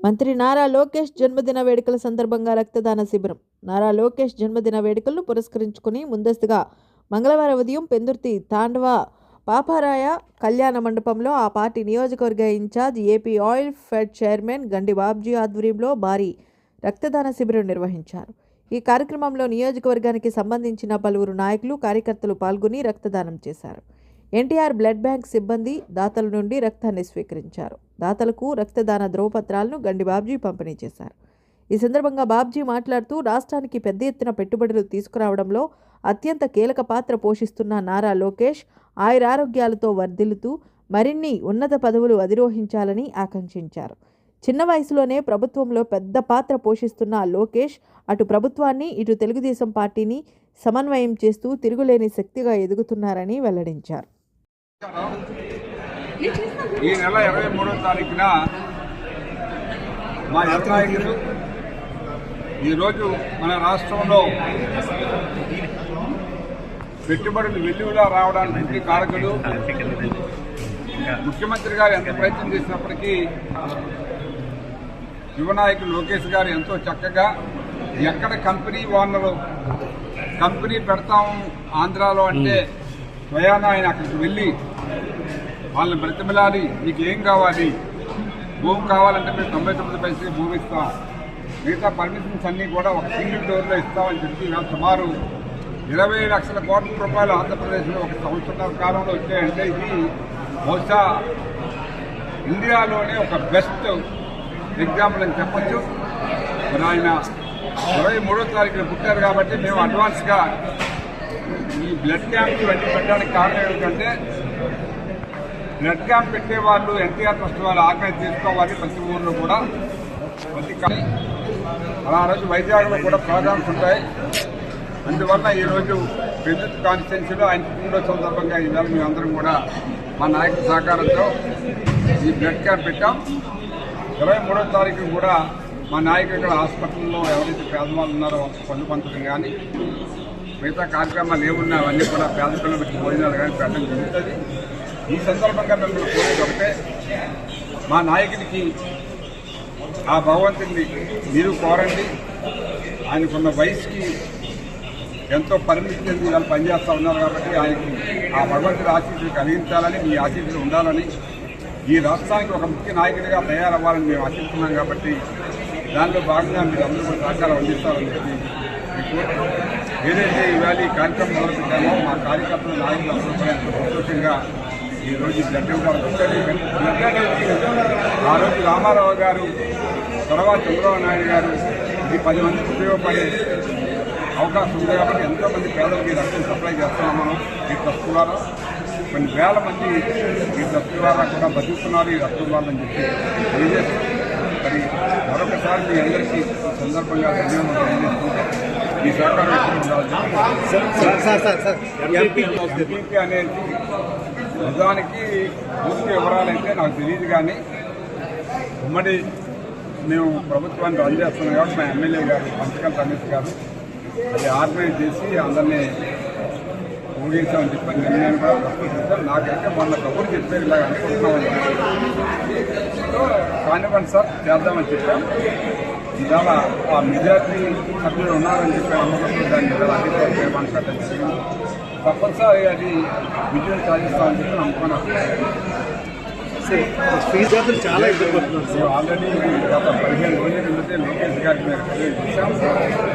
మంత్రి నారా లోకేష్ జన్మదిన వేడుకల సందర్భంగా రక్తదాన శిబిరం. నారా లోకేష్ జన్మదిన వేడుకలను పురస్కరించుకుని ముందస్తుగా మంగళవారం ఉదయం పెందుర్తి తాండవ పాపారాయ కళ్యాణ మండపంలో ఆ పార్టీ నియోజకవర్గ in-charge AP oil fed chairman Gandi Babji ఆధ్వర్యంలో భారీ రక్తదాన శిబిరం నిర్వహించారు. ఈ కార్యక్రమంలో నియోజకవర్గానికి సంబంధించిన పలువురు నాయకులు కార్యకర్తలు పాల్గొని రక్తదానం చేశారు. ఎన్టీఆర్ బ్లడ్ బ్యాంక్ సిబ్బంది దాతల నుండి రక్తాన్ని స్వీకరించారు. దాతలకు రక్తదాన ధ్రువపత్రాలను గండి బాబ్జీ పంపిణీ చేశారు. ఈ సందర్భంగా బాబ్జీ మాట్లాడుతూ రాష్ట్రానికి పెద్ద ఎత్తున పెట్టుబడులు తీసుకురావడంలో అత్యంత కీలక పాత్ర పోషిస్తున్న నారా లోకేష్ ఆయురారోగ్యాలతో వర్ధిల్లుతూ మరిన్ని ఉన్నత పదవులు అధిరోహించాలని ఆకాంక్షించారు. చిన్న వయసులోనే ప్రభుత్వంలో పెద్ద పాత్ర పోషిస్తున్న లోకేష్ అటు ప్రభుత్వాన్ని ఇటు తెలుగుదేశం పార్టీని సమన్వయం చేస్తూ తిరుగులేని శక్తిగా ఎదుగుతున్నారని వెల్లడించారు. ఈ నెల ఇరవై మూడో తారీఖున మా నాయకులు ఈరోజు మన రాష్ట్రంలో పెట్టుబడులు వెల్లువలా రావడానికి కారకులు ముఖ్యమంత్రి గారు ఎంత ప్రయత్నం చేసినప్పటికీ యువనాయకులు లోకేష్ గారు ఎంతో చక్కగా ఎక్కడ కంపెనీ ఓనరు కంపెనీ పెడతాము ఆంధ్రాలో అంటే స్వయాన ఆయన అక్కడికి వెళ్ళి వాళ్ళని బ్రతిమలాడి మీకు ఏం కావాలి? భూమి కావాలంటే మేము తొంభై తొమ్మిది పైసలకి భూమి ఇస్తాం. మిగతా పర్మిషన్స్ అన్నీ కూడా ఒక సింగిల్ డోర్లో ఇస్తామని చెప్పి ఇవాళ సుమారు ఇరవై లక్షల కోట్ల రూపాయలు ఆంధ్రప్రదేశ్లో ఒక సంవత్సరాల కాలంలో వచ్చాయంటే ఇది బహుశా ఇండియాలోనే ఒక బెస్ట్ ఎగ్జాంపుల్ అని చెప్పొచ్చు. మరి ఆయన ఇరవై మూడో తారీఖున పుట్టారు కాబట్టి మేము అడ్వాన్స్గా ఈ బ్లడ్ క్యాంప్ ఇవన్నీ పెట్టడానికి కారణం ఏమిటంటే బ్లడ్ క్యాంప్ పెట్టే వాళ్ళు ఎన్టీఆర్ ట్రస్ట్ వాళ్ళు ఆగ్రహం తీసుకోవాలి ప్రతి ఊళ్ళో కూడా. ప్రతి అలా ఆ రోజు వైజాగ్లో కూడా ప్రోగ్రామ్స్ ఉంటాయి. అందువల్ల ఈరోజు విద్యుత్ కాన్స్టిట్యున్సీలో ఆయన పుట్టినరోజు సందర్భంగా ఈవేళ మేమందరం కూడా మా నాయకుల సహకారంతో ఈ బ్లడ్ క్యాంప్ పెట్టాం. ఇరవై మూడో తారీఖు కూడా మా నాయకుడు ఇక్కడ హాస్పిటల్లో ఎవరైతే పేదవాళ్ళు ఉన్నారో వాళ్ళకి పన్ను పంచడం కానీ మిగతా కార్యక్రమాలు ఏమున్నా అవన్నీ కూడా పేద పిల్లలకి భోజనాలు కానీ పెట్టడం జరుగుతుంది. ఈ సందర్భంగా మేము కోరేది ఒకటే మా నాయకుడికి ఆ భగవంతుడిని మీరు కోరండి. ఆయనకున్న వయసుకి ఎంతో పరిమితి చెంది వాళ్ళు పనిచేస్తూ ఉన్నారు కాబట్టి ఆయనకి ఆ భగవంతుడి ఆశీస్సులు కలిగించాలని మీ ఆశీస్సులు ఉండాలని ఈ రాష్ట్రానికి ఒక ముఖ్య నాయకుడిగా తయారవ్వాలని మేము ఆశిస్తున్నాం కాబట్టి దానిలో భాగంగా మీరు అందరూ కూడా సహకారం అందిస్తారని చెప్పి ఏదైతే ఇవాళ ఈ కార్యక్రమం మొదలుపెట్టామో మా కార్యకర్తలు నాయకులు అందరూ సంతోషంగా ఈరోజు రోజు బ్లడ్ ఆ రోజు రామారావు గారు తర్వాత చంద్రబాబు నాయుడు గారు ఇది పది మందికి ఉపయోగపడే అవకాశం ఉంది కాబట్టి ఎంతో మంది పేదలకి రక్షణ సప్లై చేస్తున్నాం మనం. ఈ ట్రస్ట్ ద్వారా కొన్ని వేల మంది ఈ ట్రస్ట్ ద్వారా కూడా బతుకుతున్నారు ఈ రక్తం ద్వారా అని చెప్పి. తెలియజేస్తూ మరి మరొకసారి మీ అందరికీ సందర్భంగా ధన్యవాదాలు. ఈ సహకారం ఎంపీపీ అనేది నిజానికి పూర్తి వివరాలైతే నాకు తెలియదు కానీ ఉమ్మడి మేము ప్రభుత్వాన్ని రన్ చేస్తున్నాం కాబట్టి మా ఎమ్మెల్యే గారు పంచకల్ రమేష్ గారు అది ఆర్గనైజ్ చేసి అందరినీ ఊగించామని చెప్పి నేను కూడా ప్రశ్నిస్తాను నాకైతే మొన్న కబురు చెప్పారు. ఇలా అనుకుంటున్నామని కానివ్వండి సార్ చేద్దామని చెప్పాం ఇవాళ ఆ మెజార్టీ సభ్యులు ఉన్నారని చెప్పి అనుకున్నప్పుడు దాన్ని ఇవాళ అధికారులు తప్పనిసరి అది విజయం సాధిస్తామని చెప్పి నమ్ముకున్నాను ఫీజు జాతులు చాలా ఇబ్బంది పడుతున్నారు మేము ఆల్రెడీ గత పదిహేను రోజుల నుండి లోకేష్ గారికి మేము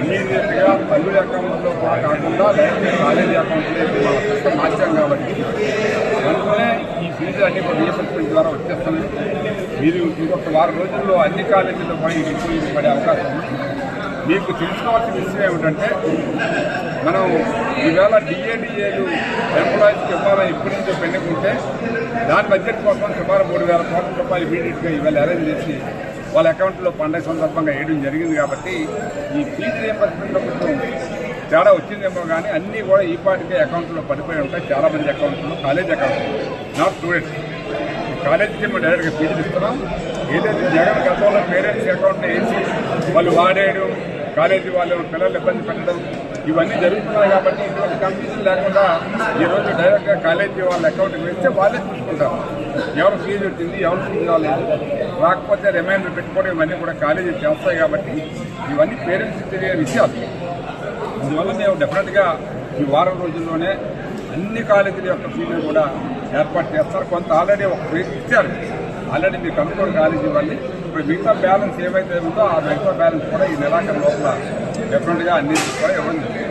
ఇమీడియట్గా అకౌంట్లో కాకుండా లేకపోతే కాలేజీ అకౌంట్లో మార్చాం కాబట్టి ఈ ఫీజు అన్ని కూడా ద్వారా వచ్చేస్తున్నాయి. మీరు ఇంకొక వారం రోజుల్లో అన్ని కాలేజీల్లో పడే అవకాశం ఉంది. మీకు తెలుసుకోవాల్సిన విషయం ఏమిటంటే మనం ఈవేళ డిఏడిఏలు ఎంప్లాయీస్కి ఇవ్వాలని ఇప్పటి నుంచో పెట్టుకుంటే దాని బడ్జెట్ కోసం సుమారు మూడు వేల కోట్ల రూపాయలు ఇమీడియట్గా ఈవేళ అరేంజ్ చేసి వాళ్ళ అకౌంట్లో పండగ సందర్భంగా వేయడం జరిగింది కాబట్టి ఈ ఫీజు రియంబర్స్మెంట్లో కొంచెం తేడా వచ్చిందేమో కానీ అన్నీ కూడా ఈ పాటికే అకౌంట్లో పడిపోయి ఉంటాయి. చాలా మంది అకౌంట్లో కాలేజ్ అకౌంట్ నాట్ స్టూడెంట్స్ కాలేజీకి మేము డైరెక్ట్గా ఫీజులు ఇస్తున్నాం. ఏదైతే జగన్ గతంలో పేరెంట్స్ అకౌంట్ వేసి వాళ్ళు వాడేయడం కాలేజీ వాళ్ళు పిల్లలు ఇబ్బంది పెట్టడం ఇవన్నీ జరుగుతున్నాయి కాబట్టి ఇటువంటి కన్ఫ్యూజన్ లేకుండా ఈరోజు డైరెక్ట్గా కాలేజీ వాళ్ళ అకౌంట్కి వేస్తే వాళ్ళే చూసుకుంటారు. ఎవరు ఫీజు వచ్చింది ఎవరు ఫీజు రాలేదు. రాకపోతే రిమైండర్ పెట్టుకోవడం ఇవన్నీ కూడా కాలేజీ చేస్తాయి కాబట్టి ఇవన్నీ పేరెంట్స్ తెలియ విషయాలు. అందువల్ల మేము డెఫినెట్గా ఈ వారం రోజుల్లోనే అన్ని కాలేజీల యొక్క ఫీజులు కూడా ఏర్పాటు చేస్తారు. కొంత ఆల్రెడీ ఒక ఫీజు ఇచ్చారు. ఆల్రెడీ మీకు కంట్రోల్ కాలేజీ ఇవ్వండి ఇప్పుడు మిగతా బ్యాలెన్స్ ఏవైతే ఉందో ఆ మిగతా బ్యాలెన్స్ కూడా ఈ నెలాఖరు లోపల డెఫినెట్గా అన్ని కూడా ఇవ్వండి